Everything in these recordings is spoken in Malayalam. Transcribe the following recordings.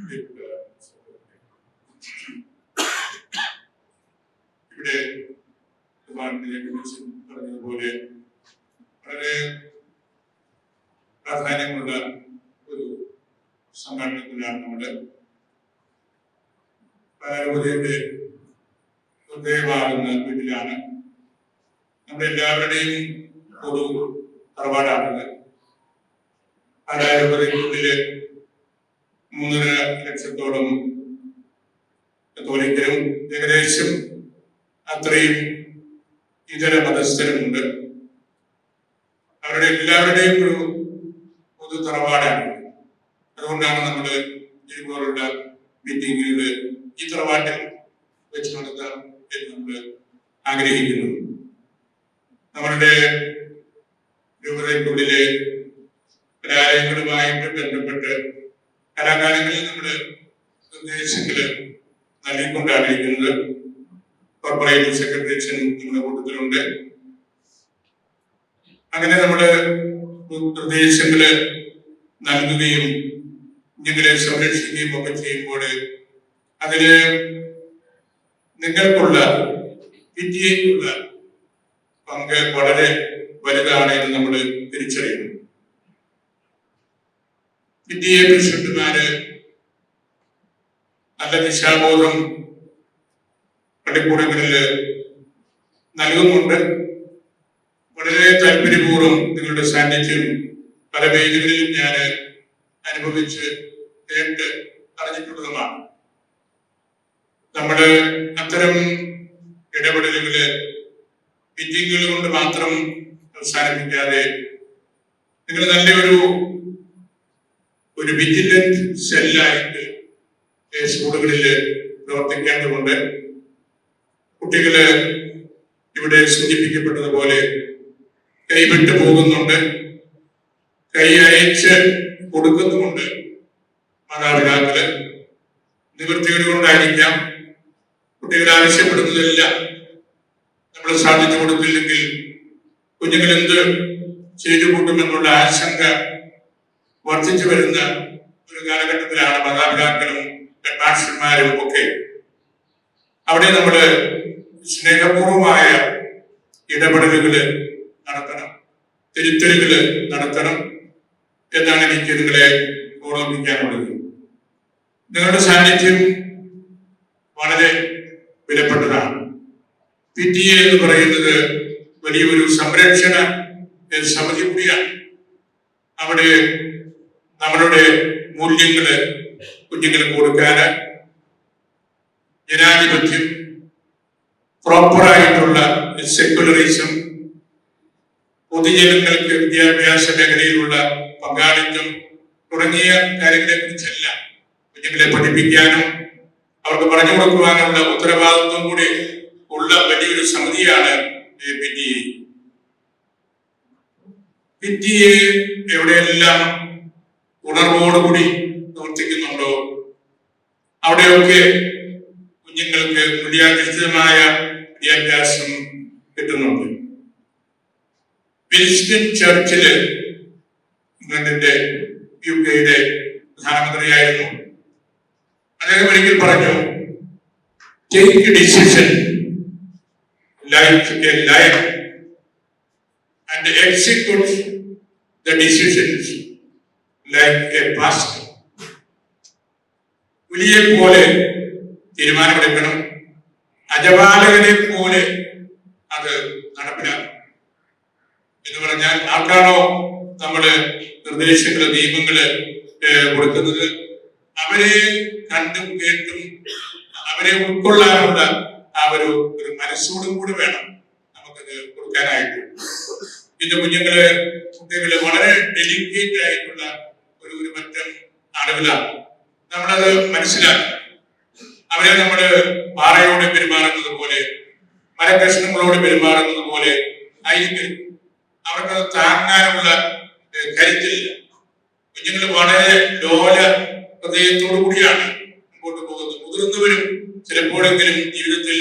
പ്രിയപ്പെട്ട സഹോദരങ്ങളെ. ഇവിടെ പറഞ്ഞതുപോലെ വളരെ പ്രാധാന്യമുള്ള ഒരു സമ്മേളനത്തിലാണ് നമ്മുടെ പാരമ്പര്യയുടെ ഹൃദയമാകുന്ന വീട്ടിലാണ് നമ്മുടെ എല്ലാവരുടെയും ഒരു തറവാടാണത്. പാരായപതിക്കുള്ളിൽ മൂന്നര ലക്ഷത്തോളം കത്തോലിക്കരും ഏകദേശം അത്രയും ഇതര മതസ്ഥരുമുണ്ട്. അവരുടെ എല്ലാവരുടെയും ഒരു പൊതു തറവാടാണ്. അതുകൊണ്ടാണ് നമ്മൾ ഇതുപോലുള്ള മീറ്റിങ്ങുകൾ ഈ തറവാട്ടിൽ വെച്ച് നടത്താം എന്ന് നമ്മൾ ആഗ്രഹിക്കുന്നു നമ്മളുടെ രൂപതയ്ക്കുള്ളിലെ കലാലയങ്ങളുമായിട്ട് ബന്ധപ്പെട്ട് കലാകാലങ്ങളിൽ നമ്മൾ നിർദ്ദേശങ്ങൾ നൽകിക്കൊണ്ടാണ് ഇരിക്കുന്നത് കോർപ്പറേറ്റ് സെക്രട്ടറി നമ്മുടെ കൂട്ടത്തിലുണ്ട്. അങ്ങനെ നമ്മുടെ നിർദ്ദേശങ്ങൾ നൽകുകയും നിങ്ങളെ സംരക്ഷിക്കുകയും ഒക്കെ ചെയ്യുമ്പോൾ അതിൽ നിങ്ങൾക്കുള്ള വിദ്യയ്ക്കുള്ള പങ്ക് വളരെ വലുതാണ് എന്ന് നമ്മൾ തിരിച്ചറിയുന്നു. വിദ്യയെ പ്രസിഡന്റുമാര് നല്ല ദിശാബോധം പള്ളിക്കൂടങ്ങളിൽ നൽകുന്നുണ്ട്. വളരെ താല്പര്യപൂർവം നിങ്ങളുടെ സാന്നിധ്യം പല വേദികളിലും ഞാൻ അനുഭവിച്ച് കേട്ട് അറിഞ്ഞിട്ടുള്ളതുമാണ്. നമ്മുടെ അത്തരം ഇടപെടലുകൾ മീറ്റിങ്ങുകൾ കൊണ്ട് മാത്രം അവസാനിപ്പിക്കാതെ നിങ്ങൾ നല്ലൊരു ഒരു വിജിലൻസ് സെല്ലായിട്ട് സ്കൂളുകളിൽ പ്രവർത്തിക്കേണ്ടതുണ്ട്. കുട്ടികൾ ഇവിടെ സൂചിപ്പിക്കപ്പെട്ടതുപോലെ കൈവിട്ടു പോകുന്നുണ്ട്. കൈ അയച്ച് കൊടുക്കുന്നുമുണ്ട് മാതാപിതാക്കൾ. നിവൃത്തിയോട് കൊണ്ടായിരിക്കാം കുട്ടികൾ ആവശ്യപ്പെടുന്നതെല്ലാം നമ്മൾ സാധിച്ചു കൊടുത്തില്ലെങ്കിൽ കുഞ്ഞുങ്ങൾ എന്ത് ചെയ്തു കൂട്ടുമെന്നുള്ള ആശങ്ക വർദ്ധിച്ചു വരുന്ന ഒരു കാലഘട്ടത്തിലാണ് മാതാപിതാക്കളും ഹെഡ്മാസ്റ്റർമാരും ഒക്കെ. അവിടെ നമ്മൾ സ്നേഹപൂർവമായ ഇടപെടലുകൾ നടത്തണം തിരുത്തലുകൾ നടത്തണം എന്നാണ് എനിക്ക് നിങ്ങളെ ഓർമ്മിപ്പിക്കാനുള്ളത്. നിങ്ങളുടെ സാന്നിധ്യം വളരെ വിലപ്പെട്ടതാണ്. പി ടി എ എന്ന് പറയുന്നത് വലിയൊരു സംരക്ഷണ സമിതി കൂടിയാണ്. അവിടെ നമ്മളുടെ മൂല്യങ്ങൾ കുഞ്ഞുങ്ങൾക്ക് കൊടുക്കാന് ജനാധിപത്യം പ്രോപ്പറായിട്ടുള്ള സെക്യുലറിസം പൊതുജനങ്ങൾക്ക് വിദ്യാഭ്യാസ മേഖലയിലുള്ള പങ്കാളിത്തം തുടങ്ങിയ കാര്യങ്ങളെ കുറിച്ചെല്ലാം കുഞ്ഞുങ്ങളെ പഠിപ്പിക്കാനും അവർക്ക് പറഞ്ഞു കൊടുക്കുവാനുള്ള ഉത്തരവാദിത്വം കൂടി ഉള്ള വലിയൊരു സമിതിയാണ് P T A P T A എവിടെയെല്ലാം ഉണർവോടുകൂടി പ്രവർത്തിക്കുന്നുണ്ടോ? അവിടെയൊക്കെ കുഞ്ഞുങ്ങൾക്ക് മൂല്യാധിഷ്ഠിതമായ വിദ്യാഭ്യാസം കിട്ടുന്നുണ്ട്. വിൻസ്റ്റൺ ചർച്ചിൽ ഇംഗ്ലണ്ടിന്റെ യു കെയുടെ പ്രധാനമന്ത്രിയായിരുന്നു. അദ്ദേഹം ഒരിക്കൽ പറഞ്ഞു take decision like a life and execute the decisions like a pastor. പുലിയെ പോലെ തീരുമാനമെടുക്കണം. അജപാലകനെ പോലെ അത് നടപ്പിലാക്കണം. എന്ന് പറഞ്ഞാൽ ആർക്കാണോ നമ്മൾ നിർദ്ദേശങ്ങൾ നിയമങ്ങൾ കൊടുക്കുന്നത്? അവരെ കണ്ടും കേട്ടും അവരെ ഉൾക്കൊള്ളാനുള്ള ആ ഒരു മനസ്സോടും കൂടി വേണം. നമുക്കത് കൊടുക്കാനായിട്ട്. പിന്നെ കുഞ്ഞുങ്ങൾ കുട്ടികൾ വളരെ ഡെലിക്കേറ്റ് ആയിട്ടുള്ള ഒരു ഒരു മറ്റം ആളുകളാണ് നമ്മളത് മനസ്സിലാക്കി. അവരെ നമ്മൾ പാറയോട് പെരുമാറുന്നത് പോലെ മരകഷ്ണങ്ങളോട് പെരുമാറുന്നത് പോലെ ആയിരിക്കും അവർക്കത് താങ്ങാനുള്ള കരുത്തില്ല കുഞ്ഞുങ്ങൾ വളരെ ലോല ഹൃദയത്തോടു കൂടിയാണ് മുമ്പോട്ട് പോകുന്നത്. മുതിർന്നവരും ചിലപ്പോഴെങ്കിലും ജീവിതത്തിൽ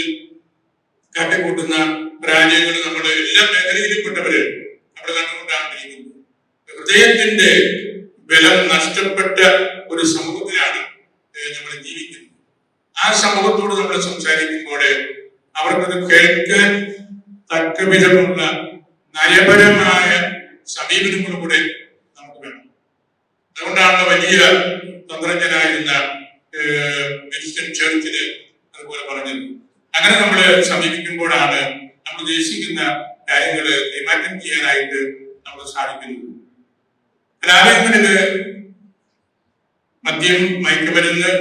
കാട്ടിക്കൂട്ടുന്ന പരാജയങ്ങൾ നമ്മുടെ എല്ലാ മേഖലയിലും പെട്ടവര് നമ്മൾ കണ്ടുകൊണ്ടാണ് ഹൃദയത്തിന്റെ ബലം നഷ്ടപ്പെട്ട ഒരു സമൂഹത്തിലാണ് നമ്മൾ ജീവിക്കുന്നത്. ആ സമൂഹത്തോട് നമ്മൾ സംസാരിക്കുമ്പോൾ അവർക്കത് കേൾക്കാൻ തക്ക വിധമുള്ള നയപരമായ സമീപനങ്ങളും കൂടെ നമുക്ക് വേണം. അതുകൊണ്ടാണ് വലിയ തന്ത്രജ്ഞനായിരുന്ന വിൻസ്റ്റൺ അതുപോലെ പറഞ്ഞത് അങ്ങനെ നമ്മൾ സമീപിക്കുമ്പോഴാണ് നമ്മൾ ഉദ്ദേശിക്കുന്ന കാര്യങ്ങൾ കൈമാറ്റം ചെയ്യാനായിട്ട് നമ്മൾ സാധിക്കുന്നത്. കലാലയങ്ങളിൽ മദ്യം മയക്കുമരുന്ന്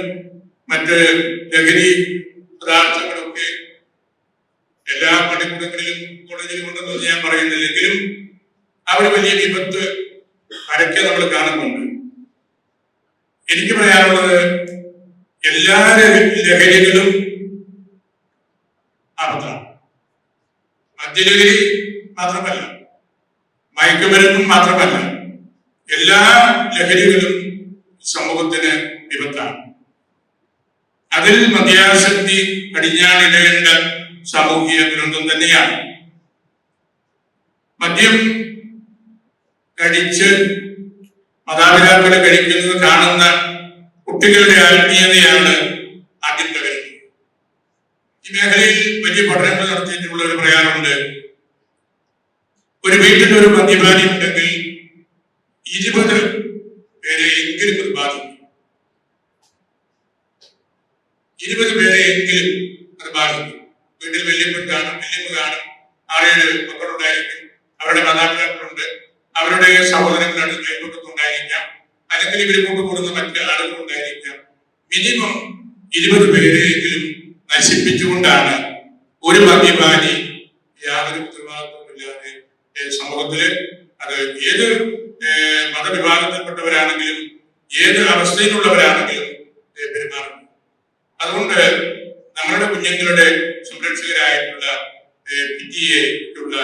മറ്റ് ലഹരി പദാർത്ഥങ്ങളൊക്കെ എല്ലാ പള്ളിക്കൂടങ്ങളിലും കോളേജിലും ഉണ്ടെന്ന് ഞാൻ പറയുന്നില്ലെങ്കിലും അവർ വലിയ വിപത്ത് അരക്കെ നമ്മൾ കാണുന്നുണ്ട്. എനിക്ക് പറയാനുള്ളത് എല്ലാ ലഹ- ലഹരികളും ആപത്താണ് മദ്യലഹരി മാത്രമല്ല മയക്കുമരുന്നും മാത്രമല്ല എല്ലാ ലഹരികളും സമൂഹത്തിന് വിപത്താണ്. അതിൽ മദ്യാസക്തി കടിഞ്ഞാണിടേണ്ട സാമൂഹിക ദുരന്തം തന്നെയാണ്. മദ്യം കഴിച്ച് മാതാപിതാക്കളെ കഴിക്കുന്നത് കാണുന്ന കുട്ടികളുടെ ആത്മീയതയാണ് ആദ്യം തകരുന്നത് ഈ മേഖലയിൽ വലിയ പഠനങ്ങൾ നടത്തിയിട്ടുള്ള ഒരു പറയാറുണ്ട് ഒരു വീട്ടിൽ ഒരു മദ്യപാനി ഉണ്ടെങ്കിൽ ഇരുപത് പേരെ എങ്കിലും അത് ബാധിക്കും ഇരുപത് പേരെ എങ്കിലും അത് ബാധിക്കും വീട്ടിൽ വല്യപ്പൻ കാണും വല്യമ്മ കാണും. ആറേഴ് മക്കളുണ്ടായിരിക്കും അവരുടെ മാതാപിതാക്കളുണ്ട് അവരുടെ സഹോദരങ്ങളുടെ കൈപക്കത്തുണ്ടായിരിക്കാം അല്ലെങ്കിൽ ഇവർ കൊണ്ടുപോകുന്ന മറ്റ് ആളുകൾ ഉണ്ടായിരിക്കാം മിനിമം ഇരുപത് പേരെയെങ്കിലും നശിപ്പിച്ചുകൊണ്ടാണ് ഒരു മദ്യപാനി യാതൊരു ഉത്തരവാദിത്വമില്ലാതെ സമൂഹത്തിൽ അത് ഏത് മതവിഭാഗത്തിൽപ്പെട്ടവരാണെങ്കിലും ഏത് അവസ്ഥയിലുള്ളവരാണെങ്കിലും പെരുമാറുന്നു. അതുകൊണ്ട് നമ്മളുടെ കുഞ്ഞുങ്ങളുടെ സംരക്ഷകരായിട്ടുള്ള പിറ്റിയുള്ള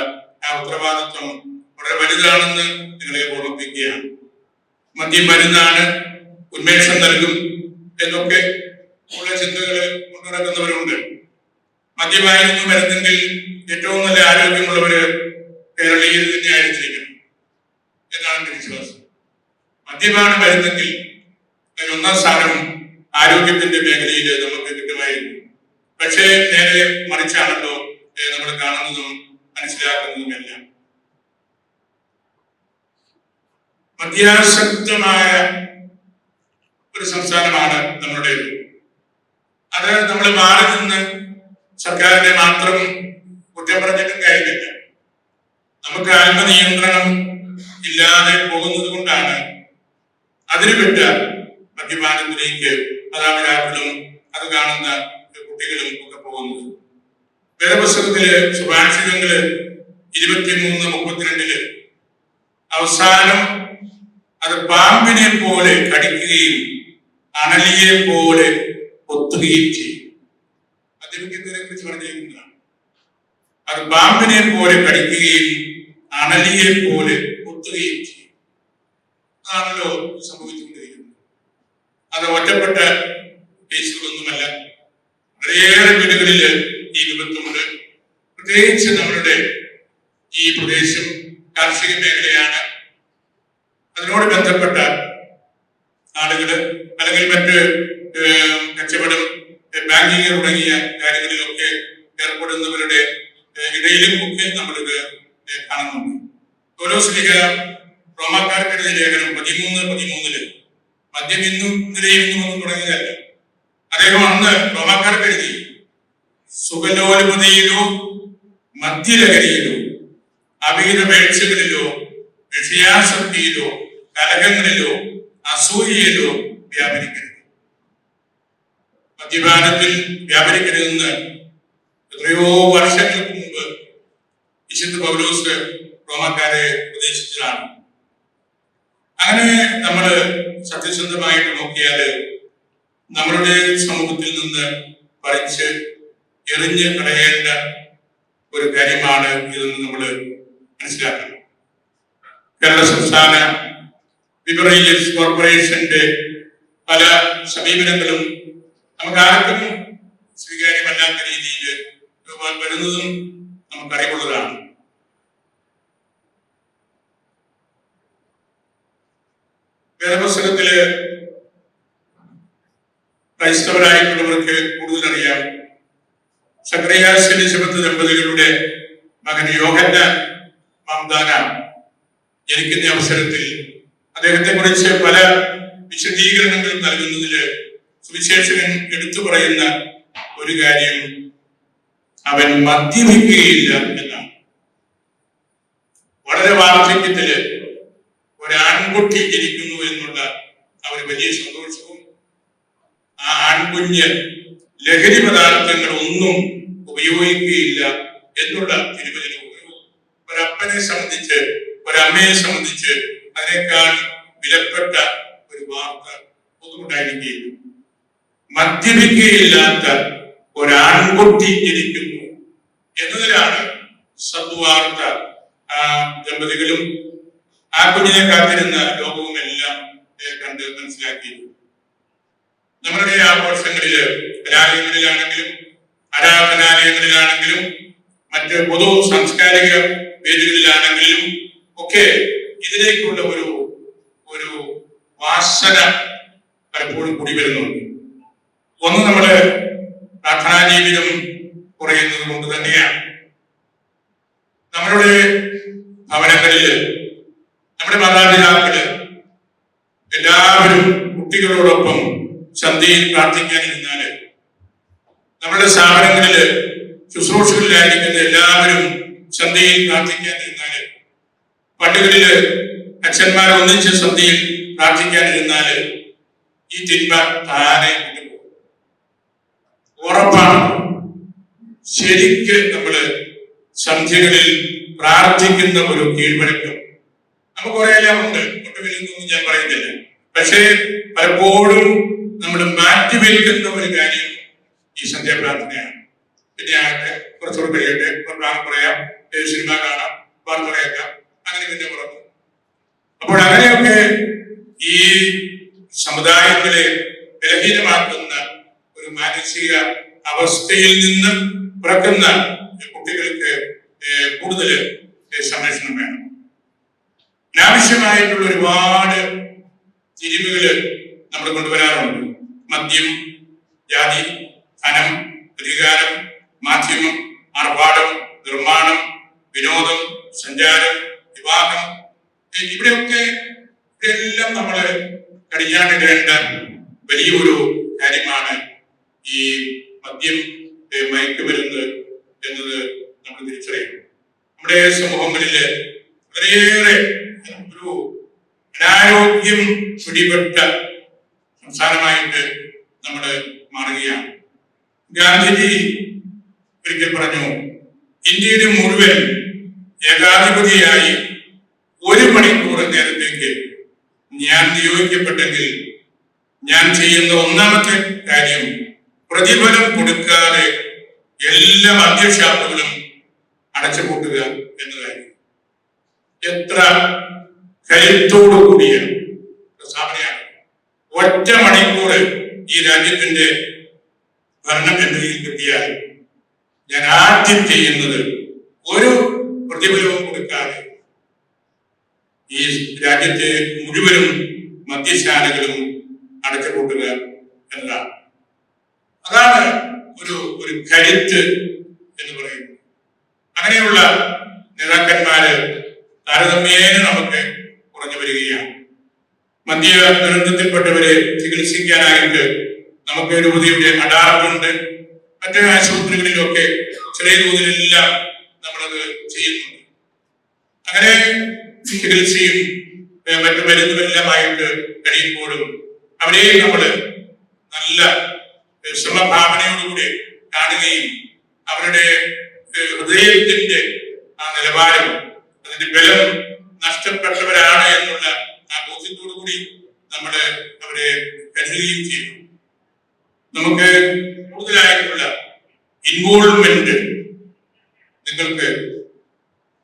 ആ ഉത്തരവാദിത്വം വളരെ വലുതാണെന്ന് നിങ്ങളെ ഓർമ്മിപ്പിക്കുകയാണ്. മദ്യം മരുന്നാണ് ഉന്മേഷം നൽകും എന്നൊക്കെ ഉള്ള ചിന്തകൾ കൊണ്ടുനടക്കുന്നവരുണ്ട്. മദ്യമായിരുന്നു മരുന്നെങ്കിൽ ഏറ്റവും നല്ല ആരോഗ്യമുള്ളവര് കേരളീയർ തന്നെ എന്നാണ് എന്റെ വിശ്വാസം. മദ്യമാണ് മരുന്നെങ്കിൽ ഒന്നാം സ്ഥാനം ആരോഗ്യത്തിന്റെ മേഖലയിൽ നമുക്ക് കിട്ടുമായിരുന്നു. പക്ഷേ നേരെ മറിച്ചാണല്ലോ നമ്മൾ കാണുന്നതും മനസ്സിലാക്കുന്നതുമെല്ലാം മദ്യാസക്തമായ ഒരു സംസ്ഥാനമാണ് നമ്മുടേത് അത് നമ്മൾ മാറി നിന്ന് സർക്കാരിനെ മാത്രം കുറ്റം പറഞ്ഞിട്ടും കാര്യമില്ല. നമുക്ക് ആത്മനിയന്ത്രണം ഇല്ലാതെ പോകുന്നത് കൊണ്ടാണ് അതിന് വിട്ട മദ്യപാനത്തിലേക്ക് മാതാപിതാക്കളും അത് കാണുന്ന കുട്ടികളും ഒക്കെ പോകുന്നത്. വേറെ പുസ്തകത്തിൽ ശുഭാശിതങ്ങൾ ഇരുപത്തിമൂന്ന് മുപ്പത്തിരണ്ടിൽ അവസാനം അത് പാമ്പിനെ പോലെ കടിക്കുകയും അണലിയെ പോലെ കൊത്തുകയും ചെയ്യും. മദ്യപിക്കുന്നതിനെ കുറിച്ച് പറഞ്ഞിരിക്കുന്നതാണ്. അത് പാമ്പിനെ പോലെ കടിക്കുകയും അണലിയെ പോലെ കൊത്തുകയും ചെയ്യും. അതാണല്ലോ സംഭവിച്ചുകൊണ്ടിരിക്കുന്നത് അത് ഒറ്റപ്പെട്ട കേസുകളൊന്നുമല്ല. വളരെയേറെ വീടുകളിൽ ഈ വിപത്തുണ്ട്. പ്രത്യേകിച്ച് നമ്മളുടെ ഈ പ്രദേശം കാർഷിക മേഖലയാണ്. അതിനോട് ബന്ധപ്പെട്ട ആളുകൾ അല്ലെങ്കിൽ മറ്റ് കച്ചവടം ബാങ്കിങ് തുടങ്ങിയ കാര്യങ്ങളിലൊക്കെ ഏർപ്പെടുന്നവരുടെ ഇടയിലും ഒക്കെ നമ്മളിത് കാണുന്നുണ്ട്. ഓരോ സ്ത്രീക റോമാക്കാർക്കെഴുതിയ ലേഖനം പതിമൂന്ന് പതിമൂന്നിൽ മദ്യം ഇന്നും നിലയിൽ ഇന്നും ഒന്നും തുടങ്ങിയതല്ല. അദ്ദേഹം അന്ന് റോമാക്കാർക്ക് എഴുതി സുഖലോലുപതയിലോ മദ്യലഹരിയിലോ അവിഹിത വീഴ്ചകളിലോ വിഷയാസക്തിയിലോ കലഹങ്ങളിലോ അസൂയയിലോ വ്യാപരിക്കരുത്. മദ്യപാനത്തിൽ വ്യാപരിക്കരുതെന്ന് എത്രയോ വർഷങ്ങൾക്ക് മുമ്പ് വിശുദ്ധ പൗലോസ് റോമക്കാരെ ഉപദേശിച്ചതാണ്. അങ്ങനെ നമ്മൾ സത്യസന്ധമായിട്ട് നോക്കിയാൽ നമ്മളുടെ സമൂഹത്തിൽ നിന്ന് പറിച്ച് എറിഞ്ഞ് കളയേണ്ട ഒരു കാര്യമാണ് ഇതെന്ന് നമ്മൾ മനസ്സിലാക്കണം. കേരള സംസ്ഥാന ബിവറേജസ് കോർപ്പറേഷന്റെ പല സമീപനങ്ങളും നമുക്ക് ആർക്കും സ്വീകാര്യമല്ലാത്ത രീതിയിൽ വരുന്നതും നമുക്കറിവുള്ളതാണ്. വേദപുസ്തകത്തിൽ ക്രൈസ്തവരായിട്ടുള്ളവർക്ക് കൂടുതൽ അറിയാം സക്രിയാസ് എലിസബത്ത് ദമ്പതികളുടെ മകൻ യോഹന്ന മംദാന ജനിക്കുന്ന അവസരത്തിൽ അദ്ദേഹത്തെ കുറിച്ച് പല വിശദീകരണങ്ങളും നൽകുന്നതിൽ സുവിശേഷകൻ എടുത്തു പറയുന്ന ഒരു കാര്യം അവൻ മദ്യപിക്കുകയില്ല എന്നാണ്. വളരെ വാർദ്ധക്യത്തിൽ ഒരാൺകുട്ടി ജനിക്കുന്നു എന്നുള്ള ആ ഒരു വലിയ സന്തോഷവും ആ ആൺകുഞ്ഞ് ലഹരി പദാർത്ഥങ്ങൾ ഒന്നും ഉപയോഗിക്കുകയില്ല എന്നുള്ള തിരുവചനവും ഒരു ഒരപ്പനെ സംബന്ധിച്ച് ഒരമ്മയെ സംബന്ധിച്ച് അതിനേക്കാൾ വിലപ്പെട്ട ഒരു വാർത്ത ഒന്നും മദ്യപിക്കുകയില്ലാത്ത ഒരാൺകുട്ടി ജനിക്കുന്നു എന്നതിലാണ് സദ്വാർത്ത ആ ദമ്പതികളും ആ കുഞ്ഞിനെ കാത്തിരുന്ന ലോകവും എല്ലാം കണ്ട് മനസ്സിലാക്കി നമ്മുടെ ആഘോഷങ്ങളിൽ കലാലയങ്ങളിലാണെങ്കിലും ആരാധനാലയങ്ങളിലാണെങ്കിലും മറ്റ് പൊതു സാംസ്കാരിക വേദികളിലാണെങ്കിലും ഒക്കെ ഇതിലേക്കുള്ള ഒരു ഒരു വാസന പലപ്പോഴും കൂടി വരുന്നുണ്ട്. ഒന്ന് നമ്മുടെ പ്രാർത്ഥനാ ജീവിതം കുറയുന്നത് കൊണ്ട് തന്നെയാണ്. നമ്മളുടെ ഭവനങ്ങളിൽ നമ്മുടെ മാതാപിതാക്കൾ എല്ലാവരും കുട്ടികളോടൊപ്പം ചന്തയിൽ പ്രാർത്ഥിക്കാൻ ഇരുന്നാൽ നമ്മുടെ സ്ഥാപനങ്ങളിൽ ശുശ്രൂഷകളിലായിരിക്കുന്ന എല്ലാവരും സന്ധ്യയിൽ പ്രാർത്ഥിക്കാനിരുന്നാൽ പള്ളികളിൽ അച്ഛന്മാർ ഒന്നിച്ച് സന്ധ്യയിൽ പ്രാർത്ഥിക്കാൻ ഇരുന്നാൽ ഈ തിന്മ താനെ വിട്ടുപോകും ഉറപ്പാണ്. ശരിക്ക് നമ്മൾ സന്ധ്യകളിൽ പ്രാർത്ഥിക്കുന്ന ഒരു കീഴ്വഴക്കം. നമുക്ക് കുറെയെല്ലാം ഉണ്ട്. ഒട്ടുമില്ലെന്നൊന്നും ഞാൻ പറയുന്നില്ല. പക്ഷേ പലപ്പോഴും നമ്മൾ മാറ്റിവെൽക്കുന്ന ഒരു കാര്യം ഈ സന്ധ്യാപ്രാർത്ഥനയാണ്. പിന്നെ ആകട്ടെ കുറച്ചുകൂടെ കഴിയട്ടെ. പ്രാർത്ഥന പറയാം. സിനിമ കാണാം. വാർത്ത കേൾക്കാം അങ്ങനെ പിന്നെ പുറത്തു. അപ്പോൾ അങ്ങനെയൊക്കെ ഈ സമുദായത്തിലെ ബലഹീനമാക്കുന്ന മാനസിക അവസ്ഥയിൽ നിന്ന് പിറക്കുന്ന കുട്ടികൾക്ക് കൂടുതൽ സംരക്ഷണം വേണം. അനാവശ്യമായിട്ടുള്ള ഒരുപാട് തിരിവുകൾ നമ്മൾ കൊണ്ടുവരാറുണ്ട്. മദ്യം ജാതി ധനം അധികാരം മാധ്യമം ആർഭാടം നിർമ്മാണം വിനോദം സഞ്ചാരം വിവാഹം ഇവിടെയൊക്കെ ഇവിടെയെല്ലാം നമ്മൾ കടിഞ്ഞാണിടേണ്ട വലിയൊരു കാര്യമാണ് ഈ മദ്യം മയക്കുമരുന്ന് എന്നത് നമ്മൾ തിരിച്ചറിയണം നമ്മുടെ സമൂഹങ്ങളിൽ വളരെയേറെ ഒരു അനാരോഗ്യം പിടിപെട്ട സംസ്ഥാനമായിട്ട് നമ്മൾ മാറുകയാണ്. ഗാന്ധിജി ഒരിക്കൽ പറഞ്ഞു ഇന്ത്യയുടെ മുഴുവൻ ഏകാധിപതിയായി ഒരു മണിക്കൂർ നേരത്തേക്ക് ഞാൻ നിയോഗിക്കപ്പെട്ടെങ്കിൽ ഞാൻ ചെയ്യുന്ന ഒന്നാമത്തെ കാര്യം പ്രതിഫലം കൊടുക്കാതെ എല്ലാ അടച്ചു അടച്ചുപൂട്ടുക എന്നതായിരുന്നു എത്ര കരുത്തോടു കൂടിയ പ്രസ്താവനയാണ്. ഒറ്റ മണിക്കൂർ ഈ രാജ്യത്തിന്റെ ഭരണം എന്റെ കയ്യിൽ കിട്ടിയാൽ ഞാൻ ആദ്യം ചെയ്യുന്നത് ഒരു പ്രതിഫലവും കൊടുക്കാതെ ഈ രാജ്യത്തെ മുഴുവനും മദ്യശാലകളും അടച്ചുപൂട്ടുക എന്നതാണ്. അതാണ് ഒരു ഒരു കരുത്ത് എന്ന് പറയുന്നത്. അങ്ങനെയുള്ള നേതാക്കന്മാര് താരതമ്യേന നമുക്ക് കുറഞ്ഞു വരികയാണ്. മദ്യ ദുരന്തത്തിൽപ്പെട്ടവരെ ചികിത്സിക്കാനായിട്ട് നമുക്ക് രൂപതയുടെ അടാറുണ്ട്. മറ്റു ആശുപത്രികളിലൊക്കെ ചെറിയ തോതിലെല്ലാം നമ്മളത് ചെയ്യുന്നുണ്ട്. അങ്ങനെ ചികിത്സയും മറ്റു മരുന്നുമെല്ലാമായിട്ട് കഴിയുമ്പോഴും അവരെയും നമ്മൾ നല്ല ഏ, ശ്രമഭാവനയോടുകൂടി കാണുകയും അവരുടെ ഹൃദയത്തിന്റെ ആ നിലവാരം അതിന്റെ ബലം നഷ്ടപ്പെട്ടവരാണ് എന്നുള്ള ആ ബോധ്യത്തോടു കൂടി നമ്മൾ അവരെ കരുതുകയും ചെയ്യുന്നു. നമുക്ക് കൂടുതലായിട്ടുള്ള ഇൻവോൾവ്മെന്റ് നിങ്ങൾക്ക്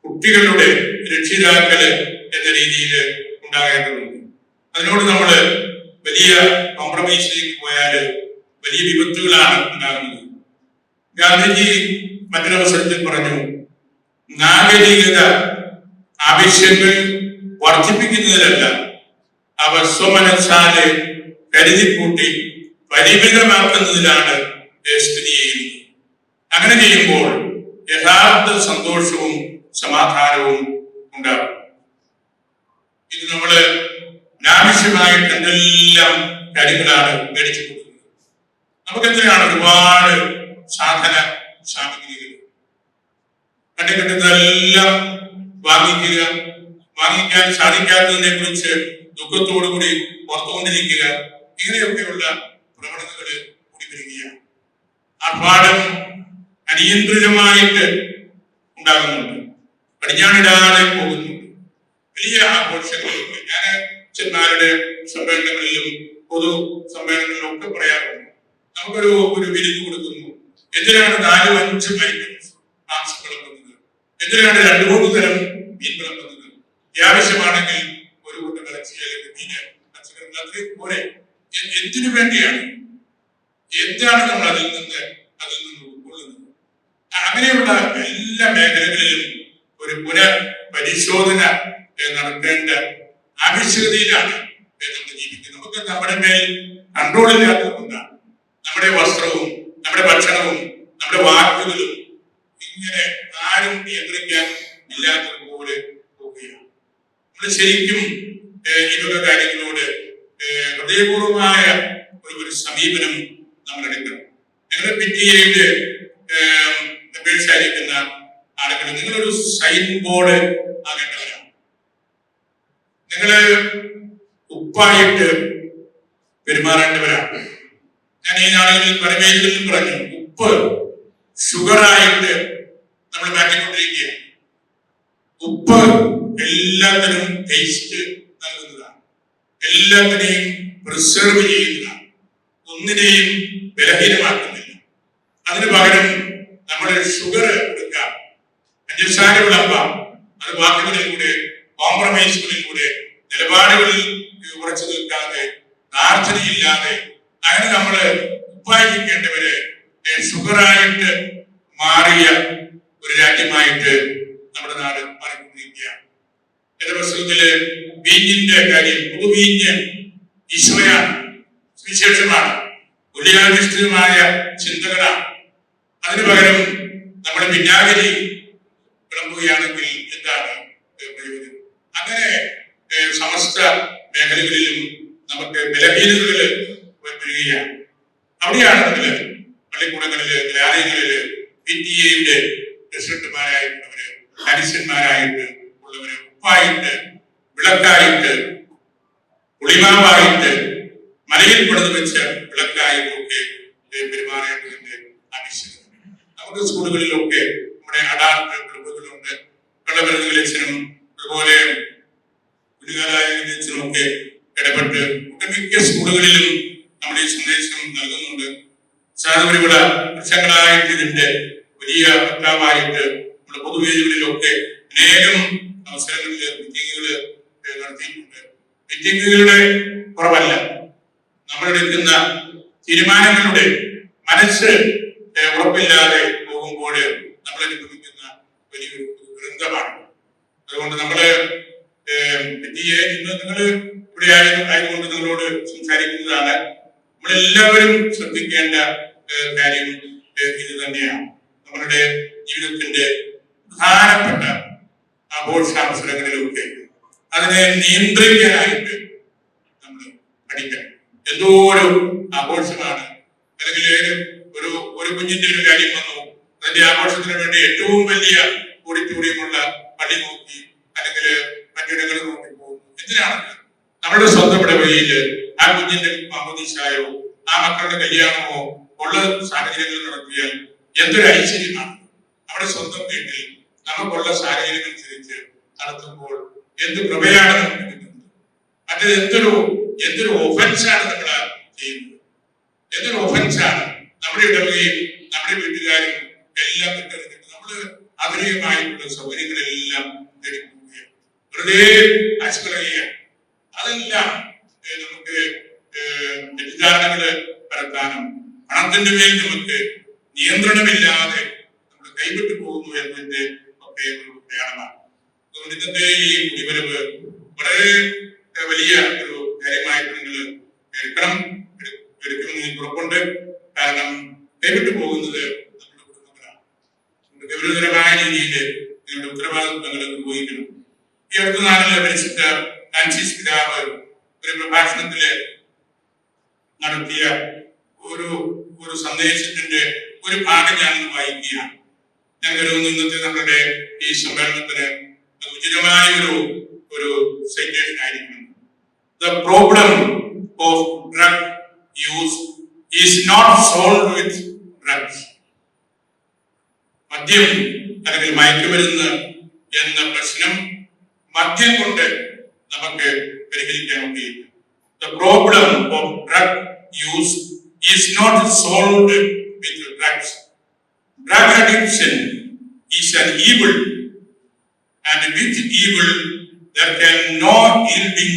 കുട്ടികളുടെ രക്ഷിതാക്കൾ എന്ന രീതിയിൽ ഉണ്ടാകേണ്ടതുണ്ട്. അതിനോട് നമ്മൾ വലിയ കോംപ്രമൈസിലേക്ക് പോയാൽ വലിയ വിപത്തുകളാണ് ഉണ്ടാകുന്നത്. ഗാന്ധിജി മറ്റൊരവസരത്തിൽ പറഞ്ഞു നാഗരികത ആവശ്യങ്ങൾ വർദ്ധിപ്പിക്കുന്നതിലല്ല അവ സ്വമനസാലെ കരുതിക്കൂട്ടി പരിമിതമാക്കുന്നതിലാണ് സ്ഥിതി ചെയ്യുന്നത്. അങ്ങനെ ചെയ്യുമ്പോൾ യഥാർത്ഥ സന്തോഷവും സമാധാനവും ഉണ്ടാകും. ഇത് നമ്മൾ അനാവശ്യമായിട്ട് എന്തെല്ലാം കാര്യങ്ങളാണ് മേടിച്ചു കൊടുക്കുന്നത് നമുക്കെന്തിനാണ് ഒരുപാട് സാധന സാമഗ്രികൾ കണ്ടുകിട്ടുന്നതെല്ലാം വാങ്ങിക്കുക വാങ്ങിക്കാൻ സാധിക്കാത്തതിനെ കുറിച്ച് ദുഃഖത്തോടു കൂടി ഓർത്തുകൊണ്ടിരിക്കുക ഇങ്ങനെയൊക്കെയുള്ള പ്രവണതകൾ കൂടി വരികയാണ്. ആർഭാടം അനിയന്ത്രിതമായിട്ട് ഉണ്ടാകുന്നുണ്ട്. പടിഞ്ഞാണിടാതെ പോകുന്നുണ്ട്. വലിയ ആഘോഷങ്ങളൊക്കെ ഞാൻ ചെന്നാരുടെ സമ്മേളനങ്ങളിലും പൊതു സമ്മേളനങ്ങളിലും ഒക്കെ പറയാറുണ്ട്. നമുക്കൊരു ഒരു വിരുന്ന് കൊടുക്കുന്നു. എന്തിനാണ് നാലും അഞ്ചും ഐറ്റംസ് മാംസം വിളമ്പുന്നത്. എന്തിനാണ് രണ്ടു മൂന്ന് തരം മീൻ വിളമ്പുന്നത്. അത്യാവശ്യമാണെങ്കിൽ ഒരു കൂട്ടം ഇറച്ചി അല്ലെങ്കിൽ മീന് പച്ചക്കറി അത്രയും പോരെ. എന്തിനു വേണ്ടിയാണ്? എന്താണ് നമ്മൾ അതിൽ നിന്ന് അതിൽ നിന്ന് ഉൾക്കൊള്ളുന്നത്? അങ്ങനെയുള്ള എല്ലാ മേഖലകളിലും ഒരു പുന പരിശോധന നടത്തേണ്ട ആവശ്യകതയിലാണ് ജീവിക്കുന്നത്. നമുക്ക് നമ്മുടെ മേൽ കൺട്രോൾ ഇല്ലാത്തതുകൊണ്ടാണ് നമ്മുടെ വസ്ത്രവും നമ്മുടെ ഭക്ഷണവും നമ്മുടെ വാക്കുകളും ഇങ്ങനെ ആരും നിയന്ത്രിക്കാൻ ഇല്ലാത്തതുപോലെ പോവുകയാണ്. നമ്മൾ ശരിക്കും ഇതൊക്കെ കാര്യങ്ങളോട് ഹൃദയപൂർവമായ ഒരു ഒരു സമീപനം നമ്മൾ എടുക്കണം ഞങ്ങളുടെ പിറ്റിയയിൽ അപേക്ഷായിരിക്കുന്ന ആളുകൾ നിങ്ങളൊരു സൈൻ ബോർഡ് ആകേണ്ടവരാണ്. നിങ്ങൾ ഉപ്പായിട്ട് പെരുമാറേണ്ടവരാണ്. ഞാൻ ഈ നാളുകളിൽ പല പറഞ്ഞു ഉപ്പ് ഷുഗറായിട്ട് നമ്മൾ മാറ്റിക്കൊണ്ടിരിക്കുകയാണ്. ഉപ്പ് എല്ലാത്തിനും ടേസ്റ്റ് നൽകുന്നതാണ്. എല്ലാത്തിനെയും പ്രിസർവ് ചെയ്യുന്നതാണ്. ഒന്നിനെയും ബലഹീനമാക്കുന്നില്ല. അതിന് പകരം നമ്മൾ ഷുഗർ കൊടുക്കാം. പഞ്ചസാര വിളമ്പാം. അത് വാക്കുകളിലൂടെ കോംപ്രമൈസുകളിലൂടെ നിലപാടുകളിൽ ഉറച്ചു നിൽക്കാതെ പ്രാർത്ഥനയില്ലാതെ അങ്ങനെ നമ്മൾ ഉപായിക്കേണ്ടവര് ഷുഗറായിട്ട് മാറിയ ഒരു രാജ്യമായിട്ട് നമ്മുടെ നാട് മാറിക്കൊണ്ടിരിക്കുകയാണ്. പുസ്തകത്തിൽ വീഞ്ഞിന്റെ കാര്യം പുതുവീഞ്ഞ് ഈശോയാണ് സുവിശേഷമാണ്. മൂല്യാധിഷ്ഠിതമായ ചിന്തകളാണ് അതിനു പകരം നമ്മുടെ വിനാഗിരി വിളമ്പുകയാണെങ്കിൽ എന്താണ് പ്രയോജനം അങ്ങനെ സമസ്ത മേഖലകളിലും നമുക്ക് ബലഹീനതകൾ വരികയാണ് അവിടെയാണ് നമ്മൾ പള്ളിക്കൂടങ്ങളിൽ ഗ്രാമങ്ങളിൽ പി ടി എയുടെ പ്രസിഡന്റുമാരായിട്ടുള്ളവര് ഹരിസന്മാരായിട്ട് ഉള്ളവര് ഉപ്പായിട്ട് വിളക്കായിട്ട് പുളിമാവായിട്ട് മലയിൽ പണിത് വെച്ച വിളക്കായിട്ടൊക്കെ ഏഹ് പെരുമാറേണ്ടതിന്റെ ആവശ്യകത. നമ്മുടെ സ്കൂളുകളിലൊക്കെ നമ്മുടെ അടാർ ക്ലബുകളുണ്ട് വെള്ളമരുന്നുകളച്ചനും അതുപോലെ കുരുകാലായച്ചനും ഒക്കെ ഇടപെട്ട് ഒട്ടുമിക്ക സ്കൂളുകളിലും നമ്മുടെ സന്ദേശം നൽകുന്നുണ്ട്. സാധനങ്ങളിവിടെ വർഷങ്ങളായിട്ട് ഇതിന്റെ വലിയ വക്താവായിട്ട് നമ്മുടെ പൊതുവേദികളിലൊക്കെ അനേകം അവസരങ്ങളിൽ മീറ്റിങ്ങുകൾ നടത്തിയിട്ടുണ്ട്. മീറ്റിങ്ങുകളുടെ കുറവല്ല. നമ്മൾ എടുക്കുന്ന തീരുമാനങ്ങളുടെ മനസ്സ് ഉറപ്പില്ലാതെ പോകുമ്പോൾ നമ്മൾ അനുഭവിക്കുന്ന വലിയൊരു ദുരന്തമാണ്. അതുകൊണ്ട് നമ്മൾ നിങ്ങൾ ഇവിടെ ആയത് ആയതുകൊണ്ട് നിങ്ങളോട് സംസാരിക്കുന്നതാണ് നമ്മളെല്ലാവരും ശ്രദ്ധിക്കേണ്ട കാര്യം ഇത് തന്നെയാണ്. നമ്മളുടെ ജീവിതത്തിന്റെ പ്രധാനപ്പെട്ട ആഘോഷാവസരങ്ങളിലൊക്കെ അതിനെ നിയന്ത്രിക്കാനായിട്ട് നമ്മൾ പഠിക്കണം. എന്തോ ഒരു ആഘോഷമാണ്. അല്ലെങ്കിൽ ഒരു ഒരു കുഞ്ഞിന്റെ ഒരു കാര്യം വന്നു. അതിന്റെ ആഘോഷത്തിന് വേണ്ടി ഏറ്റവും വലിയ ഓഡിറ്റോറിയമുള്ള പള്ളി നോക്കി അല്ലെങ്കിൽ മറ്റിടങ്ങൾ നോക്കി പോകുന്നു. എന്തിനാണ് നമ്മുടെ സ്വന്തം ഇടവഴിയിൽ ആ കുഞ്ഞിന്റെ മാമോദീസായോ ആ മക്കളുടെ കല്യാണമോ? ഉള്ള സാഹചര്യങ്ങൾ നടത്തിയാൽ എന്തൊരു ഐശ്വര്യമാണ് നമ്മുടെ സ്വന്തം വീട്ടിൽ നമുക്കുള്ള സാഹചര്യം അനുസരിച്ച് നടത്തുമ്പോൾ എന്ത് പ്രഭയാണ് നമുക്ക് കിട്ടുന്നത്? മറ്റേത് എന്തൊരു എന്തൊരു ഒഫൻസാണ് നമ്മൾ ചെയ്യുന്നത്? എന്തൊരു ഒഫൻസാണ് നമ്മുടെ ഇടവകയും നമ്മുടെ വീട്ടുകാരും എല്ലാം കിട്ടുന്നത് നമ്മൾ ആധുനികമായിട്ടുള്ള സൗകര്യങ്ങളെല്ലാം നേടിപ്പോവുകയാണ് വെറുതെ ആശുപത്രിയാണ് അതെല്ലാം നമുക്ക് തെറ്റിദ്ധാരണകൾ പരത്താനും പണത്തിന്റെ മേൽ നമുക്ക് നിയന്ത്രണമില്ലാതെ നമ്മൾ കൈവിട്ടു പോകുന്നു എന്നതിന്റെ ഒക്കെ ഒരു പ്രയാണമാണ്. അതുകൊണ്ട് ഇന്നത്തെ ഈ കുടിവരവ് വളരെ വലിയ ഒരു കാര്യമായിട്ട് നിങ്ങൾ എടുക്കണം. എടു- എടുക്കുമെന്ന് എനിക്ക് ഉറപ്പുണ്ട്. കാരണം കൈവിട്ടു പോകുന്നത് നമ്മുടെ അതുകൊണ്ട് ഗൗരവതരമായ രീതിയിൽ നിങ്ങളുടെ ഉത്തരവാദിത്വങ്ങൾ നിർവഹിക്കണം. ഈ അടുത്ത നാളിൽ പരിശുദ്ധ ഫ്രാൻസിസ് പിതാവ് ഒരു പ്രഭാഷണത്തിൽ നടത്തിയ ഒരു ഒരു സന്ദേശത്തിന്റെ ഒരു ഭാഗം ഞാൻ വായിക്കുകയാണ്. ഞാൻ കരുതുന്നു ഇന്നത്തെ നമ്മുടെ ഈ സമ്മേളനത്തിന് ഉചിതമായ ഒരു ഒരു സൈറ്റേഷൻ ആയിരിക്കും the problem of drug use is not solve with drugs മദ്യം അല്ലെങ്കിൽ മയക്കുമരുന്ന് എന്ന പ്രശ്നം മദ്യം കൊണ്ട് നമുക്ക് പരിഹരിക്കാൻ കഴിയില്ല the problem of drug use is not solved with drugs drug addiction is an evil and with evil there can no yielding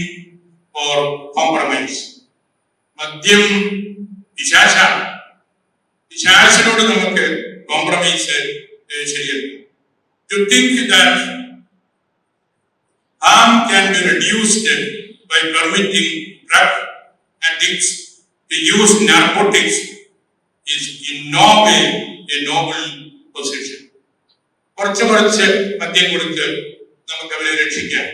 or compromise മദ്യം പിശാചാണ് പിശാചിനോട് നമുക്ക് കോംപ്രമൈസ് ശരിയല്ല to think that harm can be reduced by permitting drug addicts to use narcotics is in no way a noble position. കുറച്ച് കുറച്ച് മദ്യം കൊടുത്ത് നമുക്ക് അവരെ രക്ഷിക്കാം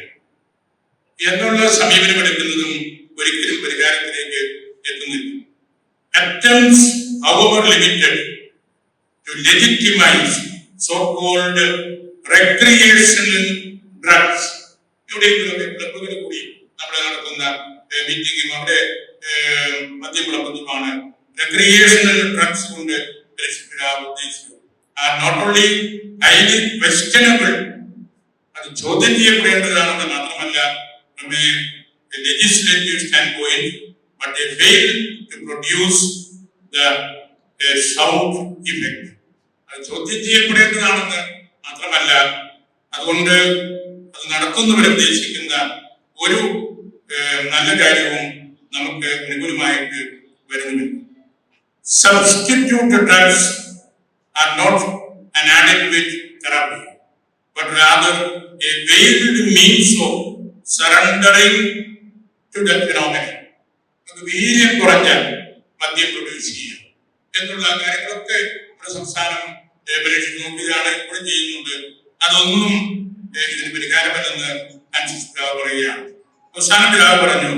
എന്നുള്ള സമീപനം എടുക്കുന്നതും ഒരിക്കലും പരിഹാരത്തിലേക്ക് എത്തുന്നില്ല attempts, however limited, to legitimize so-called recreational drugs. എവിടെയെങ്കിലുമൊക്കെ ക്ലബുകൾ കൂടി നമ്മൾ നടക്കുന്ന മീറ്റിംഗും അവിടെ ഏഹ്, മദ്യം വിളമ്പുന്നതുമാണ് recreational ഡ്രഗ്സ് കൊണ്ട് are not only highly questionable അത് ചോദ്യം ചെയ്യപ്പെടേണ്ടതാണെന്ന് മാത്രമല്ല legislative standpoint, but they fail to produce the a sound effect. അത് ചോദ്യം ചെയ്യപ്പെടേണ്ടതാണെന്ന് മാത്രമല്ല അതുകൊണ്ട് അത് നടക്കുന്നവരെ ഉദ്ദേശിക്കുന്ന ഒരു നല്ല കാര്യവും നമുക്ക് അനുകൂലമായിട്ട് വരുന്നുമില്ല substitute drugs are not an adequate therapy but rather a veiled means of surrendering to the phenomenon. വീര്യം കുറഞ്ഞ മദ്യം പ്രൊഡ്യൂസ് ചെയ്യുക എന്നുള്ള കാര്യങ്ങളൊക്കെ നമ്മുടെ സംസ്ഥാനം ഏഹ്, പരീക്ഷിച്ച് നോക്കുകയാണ് ഇപ്പോഴും ചെയ്യുന്നുണ്ട്. അതൊന്നും ഇതിന് പരിഹാരമല്ലെന്ന് ഫ്രാൻസിസ് പറയുകയാണ്. അവസാന പിതാവ് പറഞ്ഞു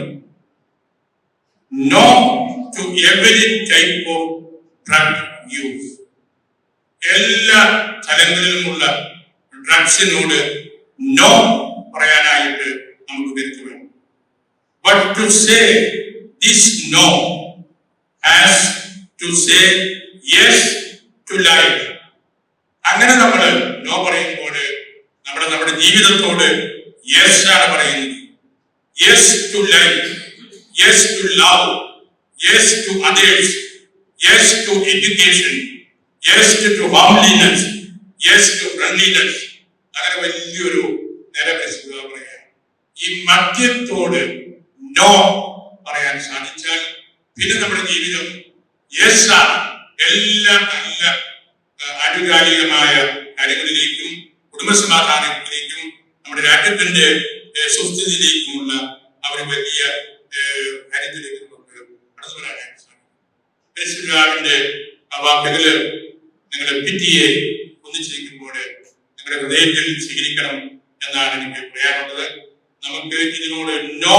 no to every type of drug use എല്ലാ തലങ്ങളിലുമുള്ള ഡ്രഗ്സിനോട് നോ പറയാനായിട്ട് നമുക്ക് കരുത്ത് വേണം. But to say this no as to say yes to life അങ്ങനെ നമ്മൾ നോ പറയുമ്പോൾ നമ്മുടെ നമ്മുടെ ജീവിതത്തോട് യെസ് ആണ് പറയുന്നത്. Yes to life, yes to love, yes to others, yes to education, yes to homeliness yes to friendliness. അങ്ങനെ വലിയൊരു നേരെ പരിശുദ്ധ പറയാം ഈ മദ്യത്തോട് നോ പറയാൻ സാധിച്ചാൽ പിന്നെ നമ്മുടെ ജീവിതം യെസ് ആണ് എല്ലാ നല്ല ആനുകാലികമായ കാര്യങ്ങളിലേക്കും കുടുംബസമാധാനത്തിലേക്കും നമ്മുടെ രാജ്യത്തിന്റെ ഏ, അവർ വലിയ കാര്യത്തിലേക്ക് നമുക്ക് കടന്നു വരാനായിട്ട് സാധിക്കും വാക്കുകൾ നിങ്ങളുടെ ഭിത്തിയെ ഒന്നിച്ചിരിക്കുമ്പോൾ നിങ്ങളുടെ ഹൃദയത്തിൽ സ്വീകരിക്കണം എന്നാണ് എനിക്ക് പറയാനുള്ളത്. നമുക്ക് ഇതിനോട് നോ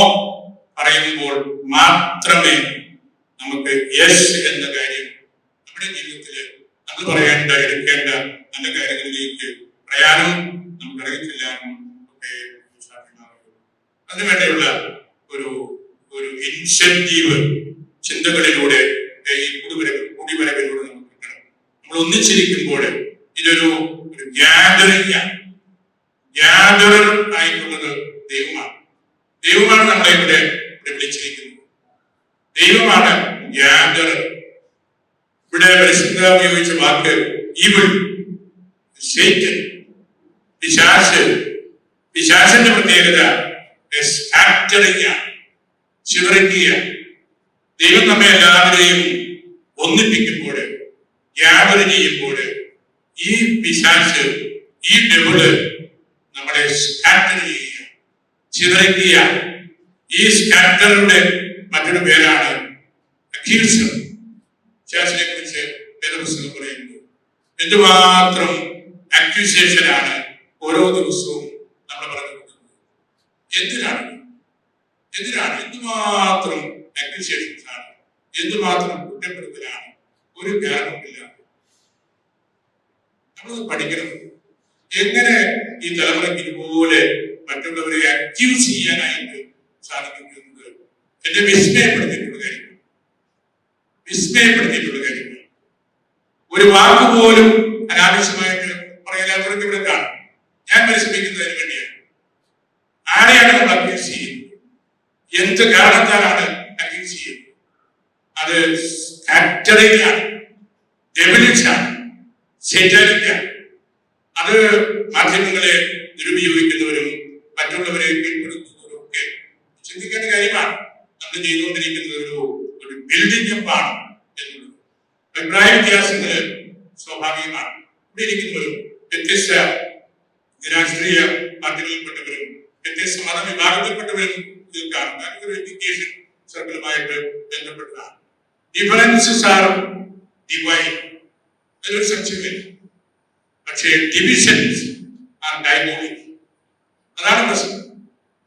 പറയുമ്പോൾ മാത്രമേ നമുക്ക് യെസ് എന്ന കാര്യം നമ്മുടെ ജീവിതത്തിൽ നമ്മൾ പറയേണ്ട എടുക്കേണ്ട നല്ല കാര്യങ്ങളിലേക്ക് പറയാനും നമുക്ക് അറിയത്തില്ല ഒക്കെ സാധ്യമാകും അതിനുവേണ്ടിയുള്ള ഒരു ഒരു ഇൻസെന്റീവ് ചിന്തകളിലൂടെ ഈ കുടിവരവ് കൂടിവരവിലൂടെ നമുക്ക് കിട്ടണം. നമ്മൾ ഒന്നിച്ചിരിക്കുമ്പോൾ ഇതൊരു ഒരു ഗ്യാതറിംഗ് ആണ്. ആയിട്ടുള്ളത് ദൈവമാണ്. ദൈവമാണ് നമ്മളെ ഇവിടെ വിളിച്ചിരിക്കുന്നത്. ദൈവമാണ് ഗ്യാതറർ ഇവിടെ പരിശുദ്ധ ഉപയോഗിച്ച വാക്ക് ഈവിൾ പിശാശ് പിശാശിന്റെ പ്രത്യേകത ചിതറിക്കുകയാണ് ദൈവം നമ്മെ എല്ലാവരെയും ഒന്നിപ്പിക്കുമ്പോൾ ഗ്യാതർ ചെയ്യുമ്പോൾ ഈ പിശാച്ച് ഈ ഡബിൾ നമ്മളെ സ്കാറ്റർ ചെയ്യുക. ചിതറിക്കുക. ഈ സ്കാറ്ററുടെ മറ്റൊരു പേരാണ് ചാച്ചിനെ കുറിച്ച് വേദപുസ്തകം പറയുന്നത് എന്തുമാത്രം അക്യൂസേഷനാണ് ഓരോ ദിവസവും നമ്മൾ പറഞ്ഞു എന്തിനാണ്? എന്തിനാണ്? എന്തുമാത്രം അക്യൂസേഷൻസ് ആണ് എന്തുമാത്രം കുറ്റപ്പെടുത്തലാണ്? ഒരു കാരണമില്ല നമ്മളത് പഠിക്കണം. എങ്ങനെ ഈ തലമുറയ്ക്ക് ഇതുപോലെ മറ്റുള്ളവരെ അക്യൂസ് ചെയ്യാനായിട്ട് സാധിക്കുന്നത് എന്നെ വിസ്മയപ്പെടുത്തിയിട്ടുള്ള കാര്യങ്ങൾ. വിസ്മയപ്പെടുത്തിയിട്ടുള്ള കാര്യങ്ങൾ. ഒരു വാക്ക് പോലും അനാവശ്യമായിട്ട് പറയാത്തവർക്ക് ഇവിടെ കാണും. ഞാൻ പരിശ്രമിക്കുന്നതിന് വേണ്ടിയാണ്. ആരെയാണ് നമ്മൾ ചെയ്യുന്നത്? എന്ത് കാരണത്താലാണ് അക്യൂസ് ചെയ്യുന്നത്? അത് ഫാക്ടറിയാണ് ഡെബിലിറ്റാണ് സെറ്റാനിക്കാണ് അത് മാധ്യമങ്ങളെ ദുരുപയോഗിക്കുന്നവരും മറ്റുള്ളവരെ കീഴ്പ്പെടുത്തുന്നവരും ഒക്കെ ചിന്തിക്കേണ്ട കാര്യമാണ്. നമ്മൾ ചെയ്തുകൊണ്ടിരിക്കുന്നത് ഒരു ഒരു ബിൽഡിംഗ് അപ്പാണ് എന്നുള്ളത്. അഭിപ്രായ വ്യത്യാസങ്ങൾ സ്വാഭാവികമാണ്. ഇവിടെ ഇരിക്കുന്നവരും വ്യത്യസ്ത രാഷ്ട്രീയ പാർട്ടികളിൽപ്പെട്ടവരും വ്യത്യസ്ത മതവിഭാഗത്തിൽപ്പെട്ടവരും ഇതിൽ കാണും കാരണം ഒരു എഡ്യൂക്കേഷൻ സർക്കിളുമായിട്ട് ബന്ധപ്പെട്ടതാണ്. ഡിഫറൻസസ് ആർ ഡിവൈൻ അതിലൊരു സംശയമില്ല പക്ഷേ ഡിവിഷൻസ് ആർ ഡൈമോണിക് അതാണ് പ്രശ്നം.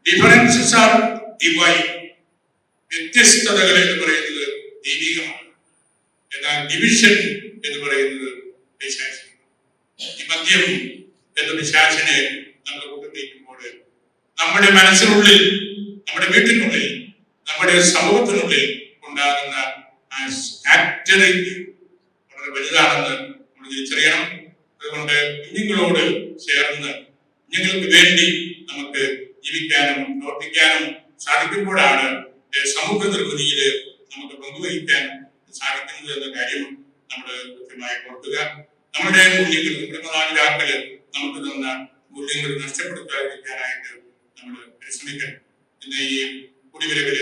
ഡിഫറൻസസ് ആർ ഡിവൈൻ വ്യത്യസ്തതകൾ എന്ന് പറയുന്നത് ദൈവികമാണ്. എന്നാൽ ഡിവിഷൻ എന്ന് പറയുന്നത് പിശാചികമാണ് ഈ മദ്യം എന്ന പിശാചിനെ കൊണ്ടുപോയിക്കുമ്പോൾ നമ്മുടെ മനസ്സിനുള്ളിൽ നമ്മുടെ വീട്ടിനുള്ളിൽ നമ്മുടെ സമൂഹത്തിനുള്ളിൽ ഉണ്ടാകുന്ന വളരെ വലുതാണെന്ന് നമ്മൾ തിരിച്ചറിയണം. അതുകൊണ്ട് കുഞ്ഞുങ്ങളോട് ചേർന്ന് കുഞ്ഞുങ്ങൾക്ക് വേണ്ടി നമുക്ക് ജീവിക്കാനും പ്രവർത്തിക്കാനും സാധിക്കുമ്പോഴാണ് സമൂഹ നിർമ്മിതിയിൽ നമുക്ക് പങ്കുവഹിക്കാൻ സാധിക്കുന്നത് എന്ന കാര്യം നമ്മൾ കൃത്യമായി ഓർക്കുക. നമ്മുടെ മൂല്യങ്ങൾ നമ്മുടെ മാതാപിതാക്കൾ നമുക്ക് തന്ന മൂല്യങ്ങൾ നഷ്ടപ്പെടുത്താതിരിക്കാനായിട്ട് നമ്മൾ പരിശ്രമിക്കാൻ ഇന്ന് ഈ കുടിവരവിൽ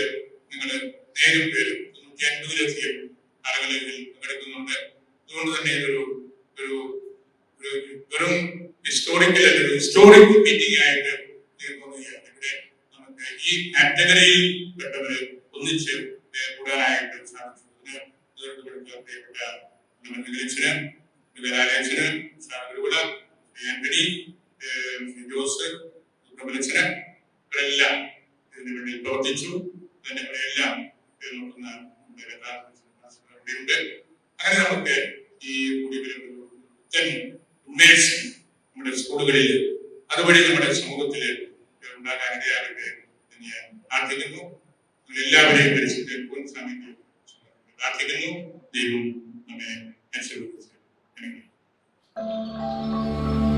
നിങ്ങൾ നേരും പേര് നൂറ്റി അൻപതിലധികം ആളുകൾ ഇതിൽ പങ്കെടുക്കുന്നുണ്ട് അതുകൊണ്ട് തന്നെ ഇതൊരു ഒരു ഒരു വെറും ഹിസ്റ്റോറിക്കൽ അല്ല ഒരു ഹിസ്റ്റോറിക് മീറ്റിംഗ് ആയിട്ട് ഇവിടെ നമുക്ക് ഈ കാറ്റഗറിയിൽ പെട്ടവര് ഒന്നിച്ച് കൂടാനായിട്ട് കൊടുത്ത പ്രിയപ്പെട്ട നമ്മുടെ നിലച്ചന് കലാലയച്ചന് ഗുരുകുല ആന്റണി ജോസ് പ്രബലച്ചന് എല്ലാം ഇതിനു വേണ്ടി പ്രവർത്തിച്ചു. എല്ലാം നോക്കുന്ന യഥാർത്ഥ അങ്ങനെ നമുക്ക് ഈ കുടിവെള്ളം നമ്മുടെ സ്കൂളുകളിൽ അതുവഴി നമ്മുടെ സമൂഹത്തിൽ ഉണ്ടാകാൻ ഇടയാകട്ടെ എന്ന് ഞാൻ പ്രാർത്ഥിക്കുന്നു. എല്ലാവരെയും പരിശുദ്ധ സ്വാമിക്ക് പ്രാർത്ഥിക്കുന്നു. ദൈവം നമ്മെ അനുസരിച്ചു Thank you.